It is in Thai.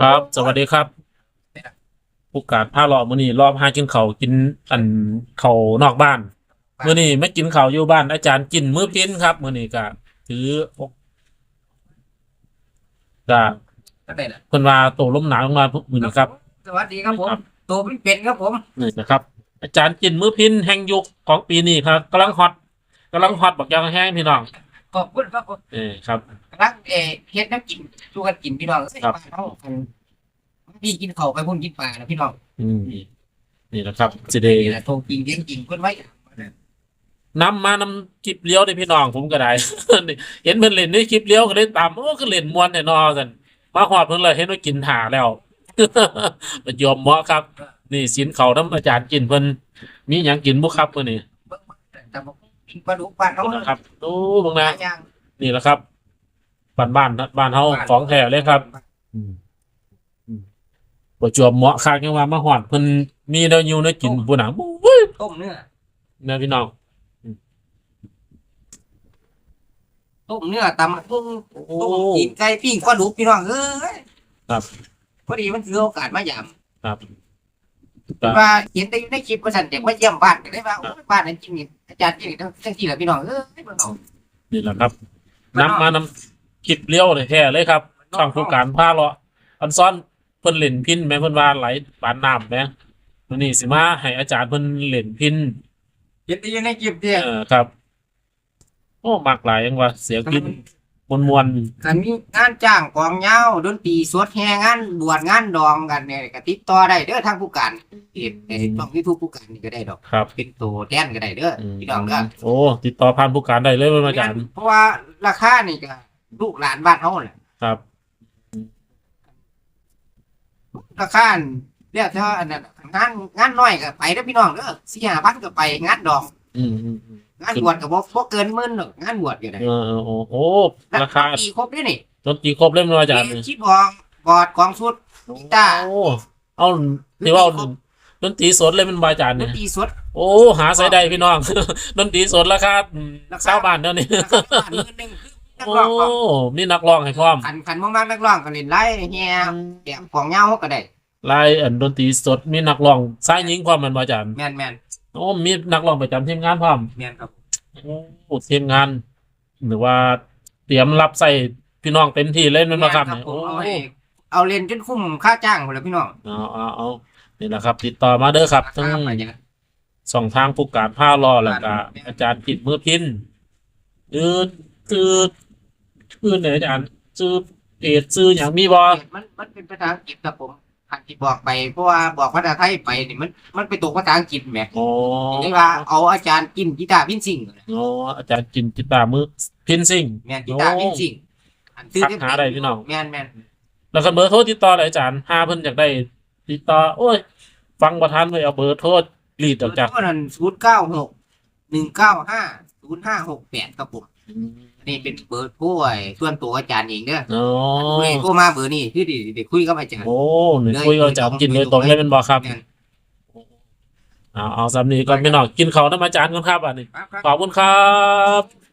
ครับ สวัสดีครับ ผู้การพาเลาะมื้อนี้รอบหากินข้าวกินอันข้าวนอกบ้านมื้อนี้ไม่กินข้าวอยู่บ้านอาจารย์กินมื้อพินครับมื้อนี้ก็ถืออกก็ตั้งแต่ละเพิ่นว่าโตลมหนาวลงมามื้อนี้ครับสวัสดีครับผมครับตัวเป็นเป็ดครับผมนี่นะครับ อาจารย์กินมื้อพินแห่งยุคของปีนี้ครับกำลังฮอตกำลังฮอตบักยางแห้งพี่น้อง ขอบคุณครับผมเออครับ รักเออเฮ็ดน้ำกินชูกันกินพี่น้องเอ้ยครับบ้านเขาอันพี่กินข้าวไปพุ่นกินปลานะพี่น้องอืมนี่แหละครับสิได้นี่แหละโทรกินเลี้ยงกินเพิ่นไว้นำมานำคลิปเลี้ยวได้พี่น้องผมก็ได้ เห็นเพิ่นเล่นในคลิปเลี้ยวก็เลยตามโอ้ก็เล่นมวนแน่นอนสันมาหอดเพิ่นเลยเห็นว่ากินถ่าแล้ว ประยอมเหมาะครับ นี่สินเขาน้ำอาจารย์กินเพิ่นมีหยังกินบ่ครับมื้อนี้เบิ่งๆแต่บอกกิน ปลาดุกบ้านเขานะครับโอ้เบิ่งหนะลายอย่าง นี่แหละครับบ้านบ้านบ้านเฮาของแท้เลยครับอืมอืมประจวบเหมาะคักยังว่ามาหอดเพิ่นมีแนวอยู่แนวกินผู้หนังบุ้ยต้มเนื้อนะพี่น้องต้มเนื้อตำพุ่งโอ้ ต้มกินไก่ปิ้งปลาดุกพี่น้องเอ้ยครับ พอดีมันถือโอกาสมายามครับ ว่าเห็นแต่อยู่ในคลิปว่าฉันอยากมาเยี่ยมบ้านก็ได้ว่าโอ้ยบ้านนั้นจริงนี่อาจารย์จริงทั้งทั้งที่แหละพี่น้องเอ้ยเบิ่งเอานี่แหละครับนำมานำคลิปเลี้ยวเลยแท้เลยครับช่องผู้การพาเลาะอันซ้อนเพิ่นเล่นพินแม่เพิ่นว่าไหลปานน้ำแหมมื้อนี้สิมาให้อาจารย์เพิ่นเล่นพินเห็นแต่อยู่ในคลิปเดียวเออครับ โอ้มักหลายจังว่าเสียงพิน มวนคันมีงานจ้างกองยาวดนตรีสวดแห่งานบวชงานดองกันเนี่ยก็ติดต่อได้เด้อทางผู้การเอ็ดเอ็ดช่องยูทูบผู้การนี่ก็ได้ดอกๆครับ เป็นตัวแทนก็ได้เด้ออืมพี่น้องเด้อโอ้ติดต่อผ่านผู้การได้เลยเว้ยอาจารย์เพราะว่าราคานี่ก็ลูกหลานบ้านเฮาแหละครับราคาเรียกเท่าอันนั้นงานงานน้อยก็ไปเด้อพี่น้องเด้อสี่ห้าพันก็ไปงานดอง อืมอืมอืม งานบวชก็บ่บ่เกินหมื่นหรอกงานบวชก็ได้เออเออโอ้โอ้ราคาปีครบด้วยนี่ดนตรีครบเล่มเลยอาจารย์มีชิบองบอดกองชุดกีตาร์โอ้เอาที่ว่าดนตรีสดเลยมันบาอาจารย์ดเนี่นยตรีสดโอ้หาใส่ได้พี่น้องดนตรีสดราคาอืมราคาเศร้าบ้านเท่านี้ราคาบ้านหมื่นหนึงคือนักโอ้ร้องก็มีนักร้องให้พร้อมขันขันบ่มากนักร้องก็เล่นไล่แฮแกมของเหงาก็ได้ลายอันดนตรีสดมีนักร้องสายหญิงพร้อมแมันบ่อาจารย์แม่นแม่น โอ้มีนักร้องประจำทีมงานพร้อมแม่นครับโอ้ทีมงาน หรือว่าเตรียมรับใส่พี่น้องเต็มที่เล่นมันมาครับแม่เนี่ยผโอ้มเอาให้เอาเล่นจนคุ้มค่าจ้างพุ่นล่ะพี่น้องเอาเอาเอานี่แหละครับ ติดต่อมาเด้อครับทั้ง ราคาไปเนี่ยสองทางผู้การผ้ารอแล้วก็อาจารย์กิดมือพินอือคือชื่อไหนอาจารย์ชื่อเอกชื่ออย่างมีบอมันมันเป็นภาษาอังกฤษครับผม ขันที่บอกไปเพราะว่าบอกภาษาไทยไปนี่มันมันไปตกภาษาอังกฤษแหมอ๋อเรียกว่าเอาอาจารย์กินกีตาร์พินซิงอ๋ออาจารย์กินกีตาร์มือพินซิงแม่นกีตาร์พินซิงอันซื้อทักหาได้พี่น้องแม่นแม่นแล้วก็เบอร์โทรติดต่อเลยอาจารย์ห้าเพิ่นอยากได้ติดต่อโอ้ย ฟังประทานไว้เอาเบอร์โทรรีดออกจากเท่านั้นศูนย์เก้าหกหนึ่งเก้าห้าศูนย์ห้าหกแปดครับผมอั นนี่เป็นเบอร์ผู้ไอ้ส่วนตัวอาจารย์เองเด้ออ๋อเลยโทรมาเบอร์นี้คือไดิเด็คุยกับอาจารย์ โอ้หนูคุยกับอาจารย์กินโดยตรงเลยเป็นบอครับแม่นเอาเอาสำนีก่อนพี่น้องกินเขาวน้ำอาจารย์ก่อนครับอันนี้ครับครับขอบคุณครับ